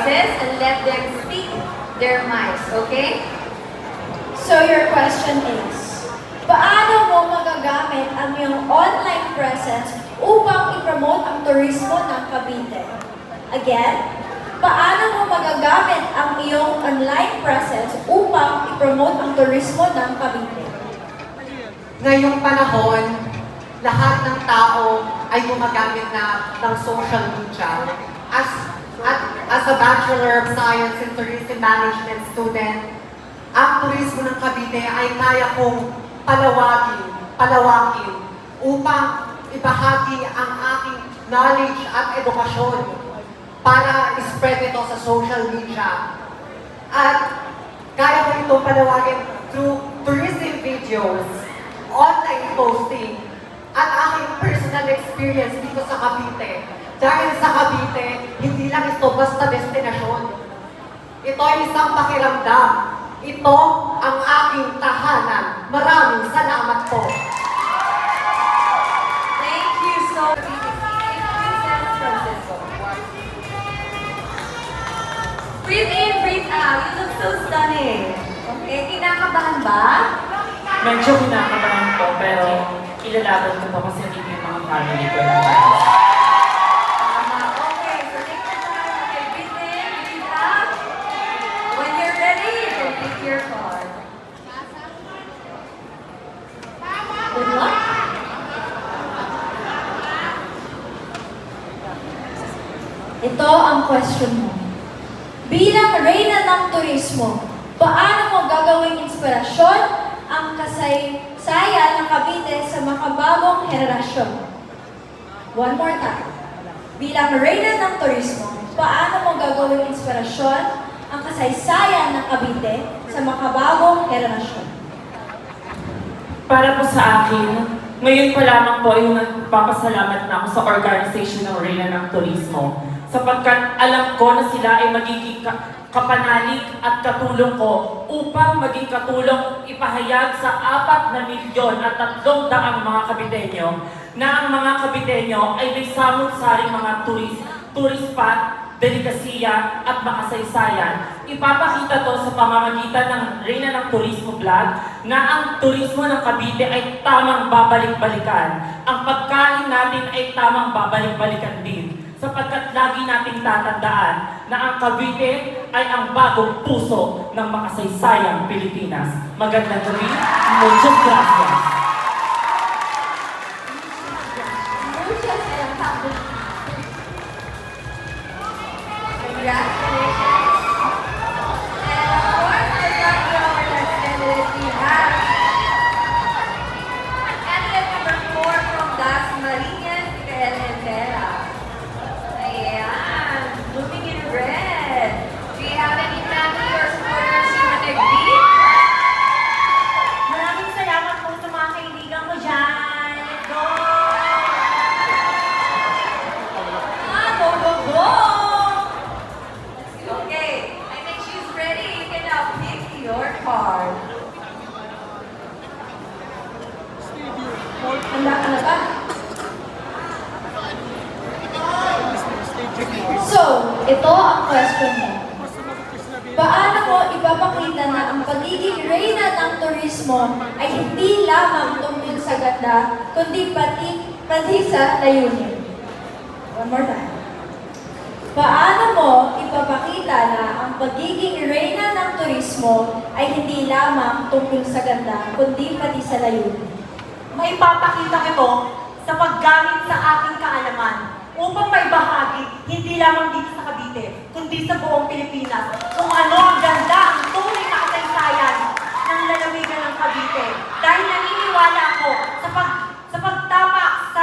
noises and let them speak their minds. Okay? So your question is, paano mo magagamit ang iyong online presence upang i-promote ang turismo ng Cavite? Again, paano mo magagamit ang iyong online presence upang i-promote ang turismo ng Cavite? Ngayong panahon, lahat ng tao ay gumagamit na ng social media. As, at, as a Bachelor of Science in Tourism Management student, ang turismo ng Cavite ay kaya kong palawagin, palawakin upang ibahagi ang aking knowledge at edukasyon para spread ito sa social media. At kaya ko ito palawagin through tourism videos, online posting, at aking personal experience dito sa Cavite. Dahil sa Cavite, hindi lang ito basta destinasyon. Ito ay isang pakiramdam. Ito ang aking tahanan. Maraming salamat po. Thank you so much. Breathe in, breathe out. You look so stunning. Okay, kinakabahan ba? Medyo kinakabahan po, pero ilalaban ko po kasi hindi yung mga family ko. Tama. Okay, so take your time. Okay, breathe in, breathe out. When you're ready, you can pick your card. Good luck! Ito ang question mo. Bilang reyna ng turismo, paano mo gagawing inspirasyon ang kasaysayan ng Cavite sa makabagong henerasyon? One more time. Bilang reyna ng turismo, paano mo gagawing inspirasyon ang kasaysayan ng Cavite sa makabagong henerasyon? Para po sa akin, ngayon pa lamang po ay nagpapasalamat na ako sa organization ng Reyna ng Turismo sapagkat alam ko na sila ay magiging ka- kapanalig at katulong ko upang maging katulong ipahayag sa apat na milyon at tatlong daang mga kabitenyo na ang mga kabitenyo ay may samot-saring mga turis, tourist spot delikasiya at makasaysayan. Ipapakita to sa pamamagitan ng Reyna ng Turismo Vlog na ang turismo ng Cavite ay tamang babalik-balikan. Ang pagkain natin ay tamang babalik-balikan din. Sapagkat lagi nating tatandaan na ang Cavite ay ang bagong puso ng makasaysayang Pilipinas. Magandang gabi. Muchas gracias. Muchas. Pagiging reyna ng turismo ay hindi lamang tungkol sa ganda, kundi pati, pati sa layunin? One more time. Paano mo ipapakita na ang pagiging reyna ng turismo ay hindi lamang tungkol sa ganda, kundi pati sa layunin? Maipapakita ito sa paggamit sa aking kaalaman upang may bahagi hindi lamang dito sa Cavite, kundi sa buong Pilipinas kung ano ang ganda, ang tunay na kasaysayan ng lalawigan ng Cavite. Dahil naniniwala ako sa, pag, sa pagtapak sa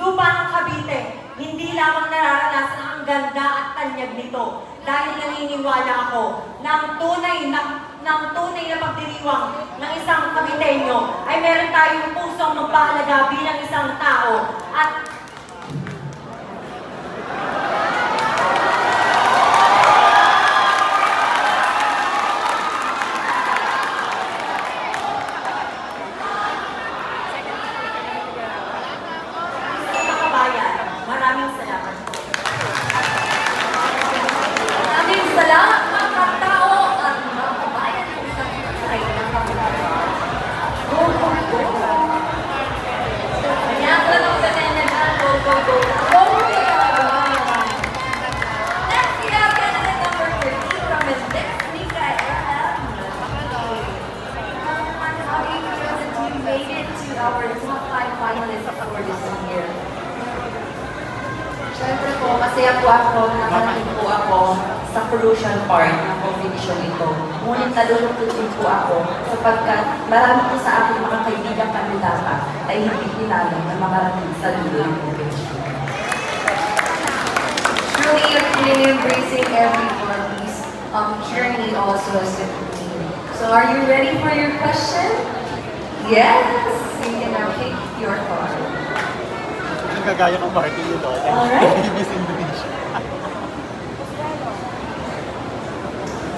lupa ng Cavite, hindi lamang nararanasan ang ganda at tanyag nito. Dahil naniniwala ako ang tunay na ng tunay na pagdiriwang ng isang Caviteño ay meron tayong pusong magpahalaga bilang isang tao at masaya po ako, nakarating po ako sa crucial part ng competition ito. Ngunit nalulungkot din po ako sapagkat marami po sa aking mga kaibigan kandidata ay hindi pinalo na makarating sa dulo ng competition. Truly, really embracing everybody's um, journey also as a team. So are you ready for your question? Yes! You can now pick your card. Yung kagaya ng Martin yun, no? Alright.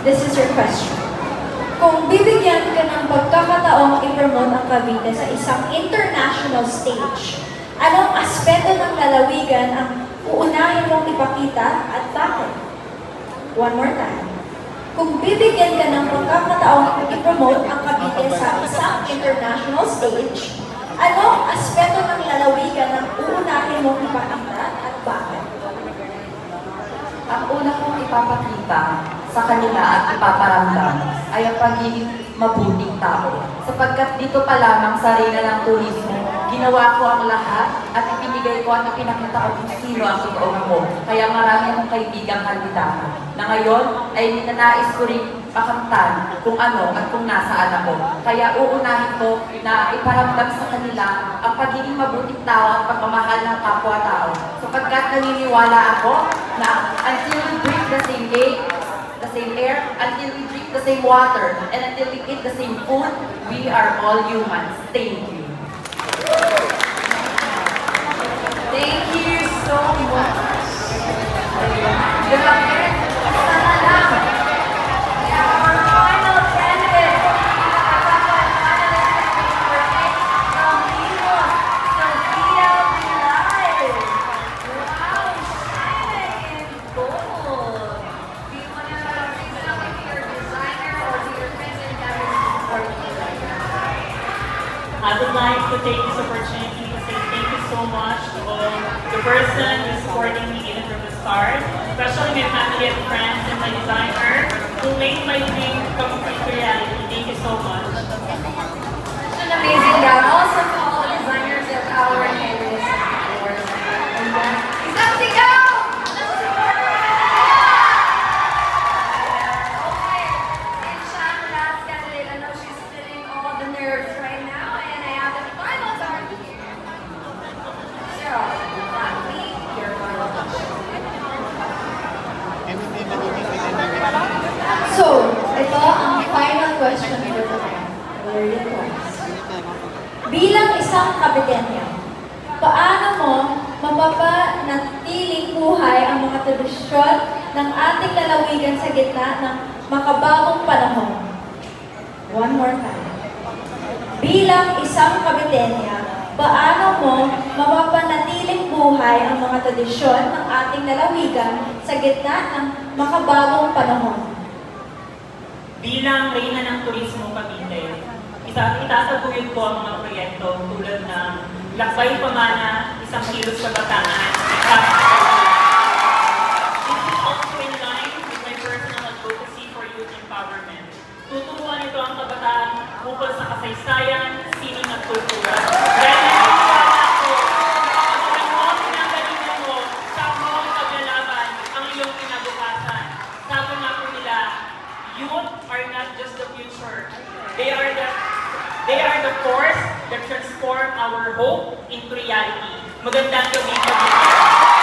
This is your question. Kung bibigyan ka ng pagkakataong i-promote ang Cavite sa isang international stage, anong aspeto ng lalawigan ang uunahin mong ipakita at bakit? One more time. Kung bibigyan ka ng pagkakataong i-promote ang Cavite sa isang international stage, anong aspeto ng lalawigan ang uunahin mong ipakita at bakit? Ang una kong ipapakita sa kanila at ipaparamdam ay ang pagiging mabuting tao. Sapagkat dito pa lamang sa reyna ng turismo, Ginawa ko ang lahat at ipinigay ko at ipinakita ko kung sino ang totoong ako. Kaya marami akong kaibigang kandidata na ngayon ay ninanais ko rin makamtan kung ano at kung nasaan ako. Kaya uunahin ko na iparamdam sa kanila ang pagiging mabuting tao at pagmamahal ng kapwa-tao. Sapagkat naniniwala ako na until we breathe the same lake, the same air, until we drink the same water, and until we eat the same food, we are all humans. Thank you. Thank you so much. Person who's supporting me even from the start, especially my family and friends and my designer who made my dream come to reality. Thank you so much. Such an amazing gown. Also to all the designers at our campus. And then, isang sigaw! Ng support for Manila! Okay. And ang last candidate. I know she's feeling all the nerves right ang final question for today. Very close. Bilang isang kapitenya, paano mo mapapanatiling buhay ang mga tradisyon ng ating lalawigan sa gitna ng makabagong panahon? One more time. Bilang isang kapitenya, paano mo mapapanatiling buhay ang mga tradisyon ng ating lalawigan sa gitna ng makabagong panahon? Bilang reyna ng turismo Cavite, isa itataguyod ko ang mga proyekto tulad ng Lakbay Pamana, Isang Kilos Kabataan, This is also in line with my personal advocacy for youth empowerment. Tuturuan ito ang kabataan ukol sa kasaysayan, sining at kultura. Dahil naniniwala ako, kapag mo ang pinanggalingan mo sa mga paglalaban ang iyong kinabukasan. Sabi nga po nila, youth are not just the future. They are the are the force that transform our hope into reality. Magandang gabi po.